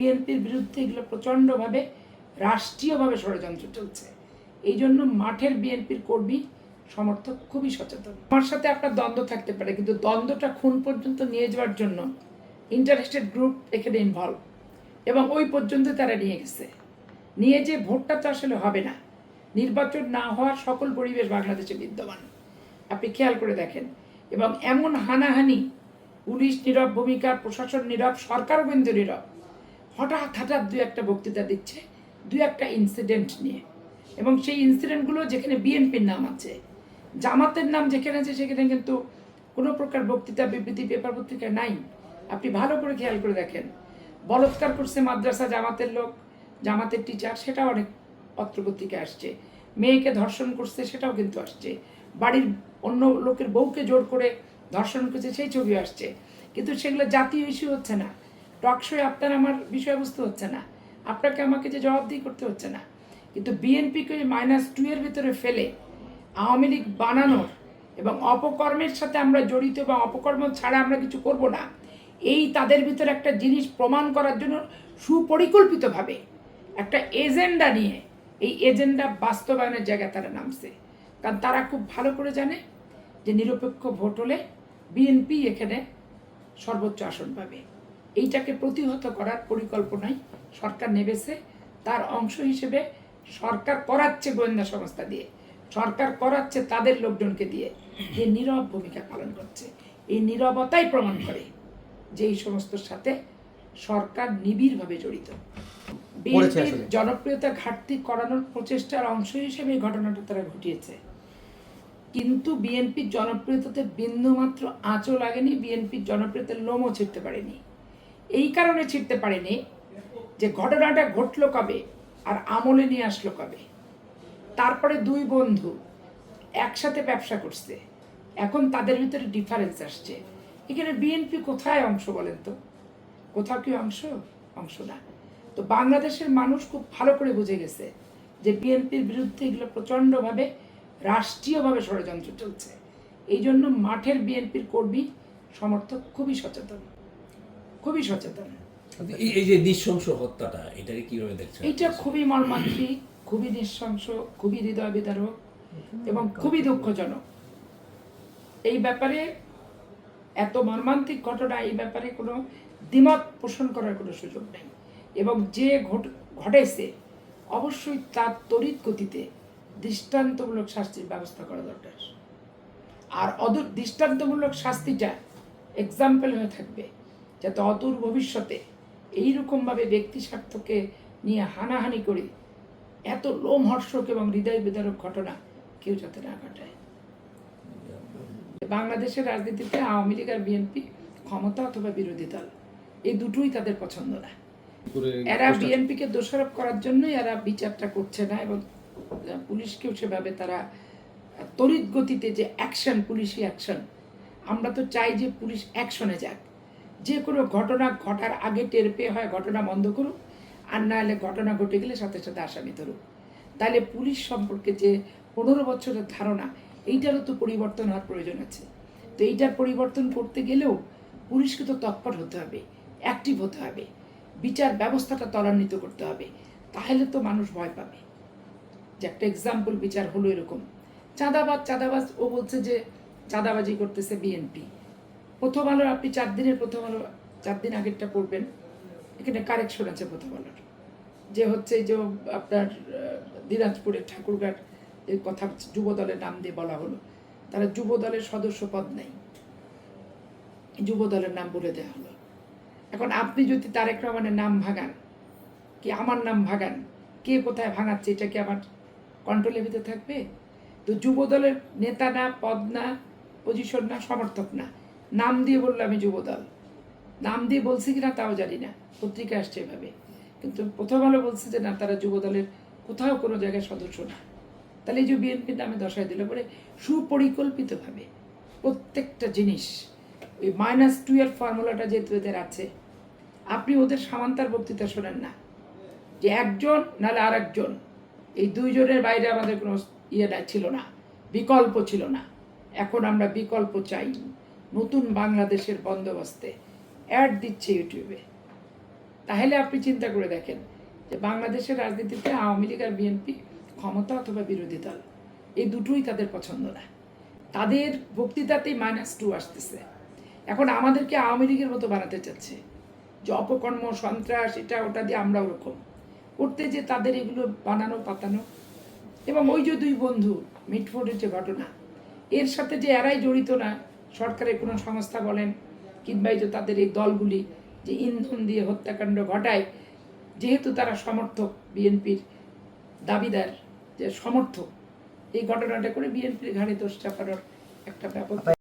বিএনপির বিরুদ্ধে এগুলো প্রচণ্ডভাবে রাষ্ট্রীয়ভাবে ষড়যন্ত্র চলছে। এই জন্য মাঠের বিএনপির কর্মী, সমর্থক খুবই সচেতন। আমার সাথে আপনার দ্বন্দ্ব থাকতে পারে, কিন্তু দ্বন্দ্বটা খুন পর্যন্ত নিয়ে যাওয়ার জন্য ইন্টারেস্টেড গ্রুপ এখানে ইনভলভ এবং ওই পর্যন্ত তারা নিয়ে গেছে। নিয়ে যে ভোটটা তো আসলে হবে না। নির্বাচন না হওয়ার সকল পরিবেশ বাংলাদেশে বিদ্যমান। আপনি খেয়াল করে দেখেন। এবং এমন হানাহানি, পুলিশ নীরব ভূমিকা, প্রশাসন নীরব, সরকারও কিন্তু নীরব। হঠাৎ হঠাৎ দু একটা বক্তৃতা দিচ্ছে দু একটা ইনসিডেন্ট নিয়ে। এবং সেই ইনসিডেন্টগুলো যেখানে বিএনপির নাম আছে, জামাতের নাম যেখানে আছে, সেখানে কিন্তু কোনো প্রকার বক্তৃতা, বিবৃতি পেপার পত্রিকায় নাই। আপনি ভালো করে খেয়াল করে দেখেন। বলৎকার করছে মাদ্রাসা জামাতের লোক, জামাতের টিচার সেটাও অনেক পত্রপত্রিকায় আসছে। মেয়েকে ধর্ষণ করছে, সেটাও কিন্তু আসছে। বাড়ির অন্য লোকের বউকে জোর করে ধর্ষণ করছে, সেই ছবি আসছে। কিন্তু সেগুলো জাতীয় ইস্যু হচ্ছে না। টকশোয় আপনার আমার বিষয়বস্তু হচ্ছে না। আপনাকে আমাকে যে জবাবদিহি করতে হচ্ছে না। কিন্তু বিএনপিকে মাইনাস টু এর ভিতরে ফেলে আওয়ামী লীগ বানানোর এবং অপকর্মের সাথে আমরা জড়িত বা অপকর্ম ছাড়া আমরা কিছু করব না, এই তাদের ভিতরে একটা জিনিস প্রমাণ করার জন্য সুপরিকল্পিতভাবে একটা এজেন্ডা নিয়ে এই এজেন্ডা বাস্তবায়নের জায়গায় তারা নামছে। কারণ তারা খুব ভালো করে জানে যে নিরপেক্ষ ভোট হলে বিএনপি এখানে সর্বোচ্চ আসন পাবে। এইটাকে প্রতিহত করার পরিকল্পনায় সরকার নেবেছে। তার অংশ হিসেবে সরকার করাচ্ছে গোয়েন্দা সংস্থা দিয়ে। সরকার করাচ্ছে তাদের লোকজনকে দিয়ে যে নীরব ভূমিকা পালন করছে। এই নীরবতাই প্রমাণ করে যে এই সমস্তর সাথে সরকার নিবিড়ভাবে জড়িত। বিএনপির জনপ্রিয়তা ঘাটতি করানোর প্রচেষ্টার অংশ হিসেবে এই ঘটনাটা তারা ঘটিয়েছে। কিন্তু বিএনপির জনপ্রিয়তাতে বিন্দুমাত্র আঁচও লাগেনি বিএনপির জনপ্রিয়তার লোমও ছিঁড়তে পারেনি। এই কারণে ছিঁড়তে পারেনি যে ঘটনাটা ঘটলো কবে আর আমলে নিয়ে আসলো কবে। তারপরে দুই বন্ধু একসাথে ব্যবসা করছে। এখন তাদের ভিতরে ডিফারেন্স আসছে। এখানে বিএনপি কোথায় অংশ বলেন তো? কোথাও কি অংশ? অংশ না। তো বাংলাদেশের মানুষ খুব ভালো করে বুঝে গেছে যে বিএনপির বিরুদ্ধে এগুলো প্রচণ্ডভাবে রাষ্ট্রীয়ভাবে ষড়যন্ত্র চলছে। এই জন্য মাঠের বিএনপির কর্মী, সমর্থক খুবই সচেতন। খুবই সচেতন। এই- যে নৃশংস হত্যাটা এটাকে কীভাবে দেখছেন? এইটা খুবই মর্মান্তিক খুবই নৃশংস খুবই হৃদয় বিদারক এবং খুবই দুঃখজনক। এই ব্যাপারে এত মর্মান্তিক ঘটনা এই ব্যাপারে কোনো দ্বিমত পোষণ করার কোনো সুযোগ নেই। এবং যে ঘট ঘটেছে অবশ্যই তার তড়িৎ গতিতে দৃষ্টান্তমূলক শাস্তির ব্যবস্থা করা দরকার। আর অদূর দৃষ্টান্তমূলক শাস্তিটা এক্সাম্পল হয়ে থাকবে। যাতে অদূর ভবিষ্যতে এইরকমভাবে ব্যক্তি স্বার্থকে নিয়ে হানাহানি করে এত লোমহর্ষক এবং হৃদয় বিদারক ঘটনা কেউ যাতে না ঘটায়। বাংলাদেশের রাজনীতিতে আওয়ামী লীগ আর বিএনপি ক্ষমতা অথবা বিরোধী দল, এই দুটোই তাদের পছন্দ না। এরা বিএনপিকে দোষারোপ করার জন্যই এরা বিচারটা করছে না এবং পুলিশকেও সেভাবে তারা তড়িৎ গতিতে যে অ্যাকশন, পুলিশি অ্যাকশন, আমরা তো চাই যে পুলিশ অ্যাকশনে যাক। যে কোনো ঘটনা ঘটার আগে টের পেয়ে হয়, ঘটনা বন্ধ করুক আর না হলে ঘটনা ঘটে গেলে সাথে সাথে আসামি ধরুক তাহলে পুলিশ সম্পর্কে যে পনেরো বছরের ধারণা, এইটারও তো পরিবর্তন হওয়ার প্রয়োজন আছে। তো এইটার পরিবর্তন করতে গেলেও পুলিশকে তো তৎপর হতে হবে অ্যাক্টিভ হতে হবে। বিচার ব্যবস্থাটা ত্বরান্বিত করতে হবে। তাহলে তো মানুষ ভয় পাবে। যে একটা এক্সাম্পল বিচার হলো এরকম। চাঁদাবাজ চাঁদাবাজ, ও বলছে যে চাঁদাবাজি করতেছে বিএনপি প্রথম আলোর আপনি চার দিনের প্রথম আলো, চার দিন আগেরটা পড়বেন। এখানে কারেকশন আছে প্রথম আলোর। যে হচ্ছে এই যে আপনার দিনাজপুরের ঠাকুরঘাট এর কথা যুব দলের নাম দিয়ে বলা হলো। তারা যুব দলের সদস্য পদ নেই। যুব দলের নাম বলে দেওয়া হলো। এখন আপনি যদি তারেক রহমানের নাম ভাগান কি আমার নাম ভাগান কে কোথায় ভাঙাচ্ছে, এটা কি আমার কন্ট্রোলের ভিতরে থাকবে? তো যুব দলের নেতা না, পদ না পজিশন না, সমর্থক না। নাম দিয়ে বলল আমি যুবদল। নাম দিয়ে বলছি কিনা তাও জানি না, পত্রিকা আসছে এভাবে। কিন্তু প্রথম আলো বলছে যে, না, তারা যুবদলের কোথাও কোনো জায়গায় সদস্য না। তাহলে এই যে বিএনপির নামে দশায় দিল পরে সুপরিকল্পিতভাবে প্রত্যেকটা জিনিস, ওই মাইনাস টু এর ফর্মুলাটা যেহেতু এদের আছে, আপনি ওদের সামান্তার বক্তৃতা শোনেন না। যে একজন নাহলে আর একজন এই দুইজনের বাইরে আমাদের কোনো ইয়েটা ছিল না, বিকল্প ছিল না। এখন আমরা বিকল্প চাই। নতুন বাংলাদেশের বন্দোবস্তে অ্যাড দিচ্ছে ইউটিউবে তাহলে আপনি চিন্তা করে দেখেন যে বাংলাদেশের রাজনীতিতে আওয়ামী লীগ আর বিএনপি ক্ষমতা অথবা বিরোধী দল, এই দুটোই তাদের পছন্দ না। তাদের বক্তৃতাতেই মাইনাস টু আসতেছে। এখন আমাদেরকে আওয়ামী লীগের মতো বানাতে চাচ্ছে যে অপকর্ম, সন্ত্রাস, এটা ওটা দিয়ে আমরা ওরকম। করতে যে তাদের এগুলো বানানো, পাতানো। এবং ওই যে দুই বন্ধু, মিটফোর্ডের যে ঘটনা, এর সাথে যে এরাই জড়িত না সরকারের কোনো সংস্থা বলেন কিংবা এই যে তাদের এই দলগুলি যে ইন্ধন দিয়ে হত্যাকাণ্ড ঘটায়, যেহেতু তারা সমর্থক বিএনপির দাবিদার, যে সমর্থক, এই ঘটনাটা করে বিএনপির ঘাড়ে দোষ চাপানোর একটা ব্যাপক